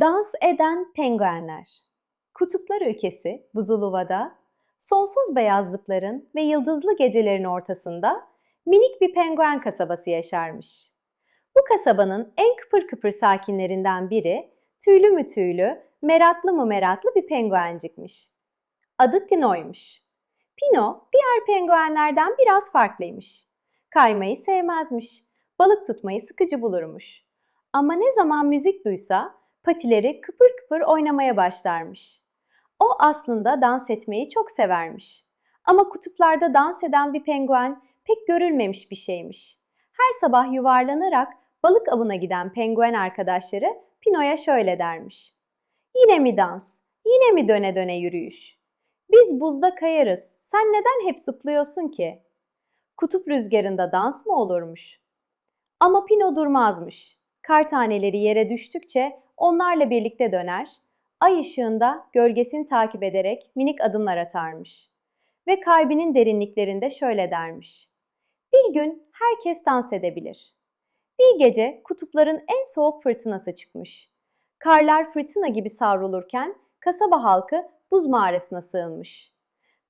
Dans eden penguenler. Kutuplar ülkesi Buzuluva'da sonsuz beyazlıkların ve yıldızlı gecelerin ortasında minik bir penguen kasabası yaşarmış. Bu kasabanın en kıpır kıpır sakinlerinden biri tüylü mü tüylü, meratlı mı meratlı bir penguencikmiş. Adı Pino'ymuş. Pino diğer penguenlerden biraz farklıymış. Kaymayı sevmezmiş, balık tutmayı sıkıcı bulurmuş. Ama ne zaman müzik duysa patileri kıpır kıpır oynamaya başlarmış. O aslında dans etmeyi çok severmiş. Ama kutuplarda dans eden bir penguen pek görülmemiş bir şeymiş. Her sabah yuvarlanarak balık avına giden penguen arkadaşları Pino'ya şöyle dermiş. Yine mi dans? Yine mi döne döne yürüyüş? Biz buzda kayarız. Sen neden hep zıplıyorsun ki? Kutup rüzgarında dans mı olurmuş? Ama Pino durmazmış. Kar taneleri yere düştükçe onlarla birlikte döner, ay ışığında gölgesini takip ederek minik adımlar atarmış. Ve kalbinin derinliklerinde şöyle dermiş. Bir gün herkes dans edebilir. Bir gece kutupların en soğuk fırtınası çıkmış. Karlar fırtına gibi savrulurken kasaba halkı buz mağarasına sığınmış.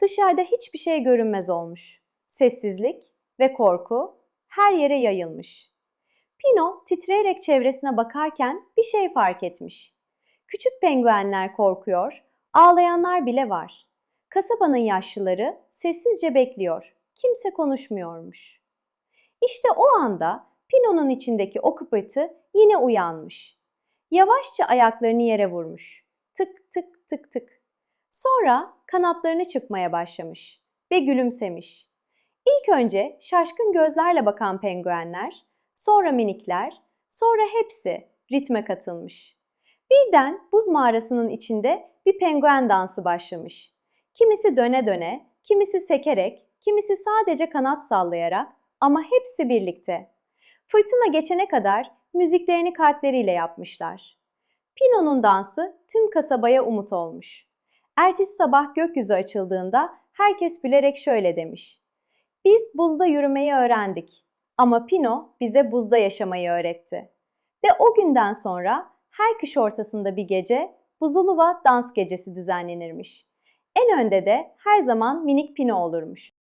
Dışarıda hiçbir şey görünmez olmuş. Sessizlik ve korku her yere yayılmış. Pino titreyerek çevresine bakarken bir şey fark etmiş. Küçük penguenler korkuyor, ağlayanlar bile var. Kasabanın yaşlıları sessizce bekliyor. Kimse konuşmuyormuş. İşte o anda Pino'nun içindeki o kıpırtı yine uyanmış. Yavaşça ayaklarını yere vurmuş. Tık tık tık tık. Sonra kanatlarını çıkmaya başlamış ve gülümsemiş. İlk önce şaşkın gözlerle bakan penguenler, sonra minikler, sonra hepsi ritme katılmış. Birden buz mağarasının içinde bir penguen dansı başlamış. Kimisi döne döne, kimisi sekerek, kimisi sadece kanat sallayarak ama hepsi birlikte. Fırtına geçene kadar müziklerini kalpleriyle yapmışlar. Pino'nun dansı tüm kasabaya umut olmuş. Ertesi sabah gökyüzü açıldığında herkes gülerek şöyle demiş. Biz buzda yürümeyi öğrendik ama Pino bize buzda yaşamayı öğretti. Ve o günden sonra her kış ortasında bir gece Buzuluva dans gecesi düzenlenirmiş. En önde de her zaman minik Pino olurmuş.